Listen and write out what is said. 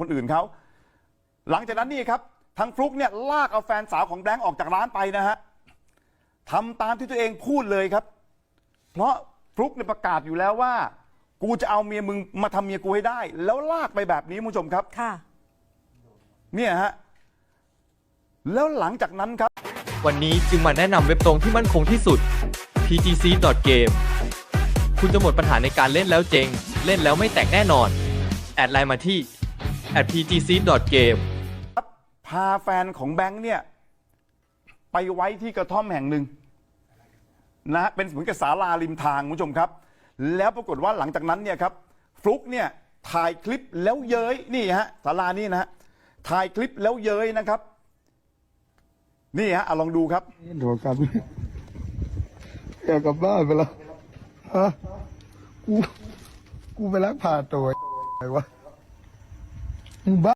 คนอื่นเขาหลังจากนั้นนี่ครับทางฟลุกเนี่ยลากเอาแฟนสาวของแบงค์ออกจากร้านไปนะฮะทำตามที่ตัวเองพูดเลยครับ เพราะฟลุกเนี่ยประกาศอยู่แล้วว่า กูจะเอาเมียมึงมาทำเมียกูให้ได้ แล้วลากไปแบบนี้คุณผู้ชมครับค่ะ เนี่ยฮะแล้วหลังจากนั้นครับ วันนี้จึงมาแนะนำเว็บตรงที่มั่นคงที่สุด pgc.game คุณจะหมดปัญหาในการเล่นแล้วเจ๊งเล่นแล้วไม่แตกแน่นอน แอดไลน์มาที่ @pgc.game พาแฟนของแบงค์เนี่ย ไปไว้ที่กระท่อมแห่งหนึ่งนะฮะเป็นเหมือนกับศาลาริมทางคุณผู้ชมครับ แล้วปรากฏว่าหลังจากนั้นเนี่ยครับฟลุกเนี่ยถ่ายคลิปแล้วเย้ยนี่ฮะศาลานี่นะฮะถ่ายคลิปแล้วเย้ยนะครับ นี่ฮะเอาลองดูครับโดนกันอยากกลับบ้านไปแล้วฮะกูกูไปลักพาตัวไอ้วะ มึงบ้า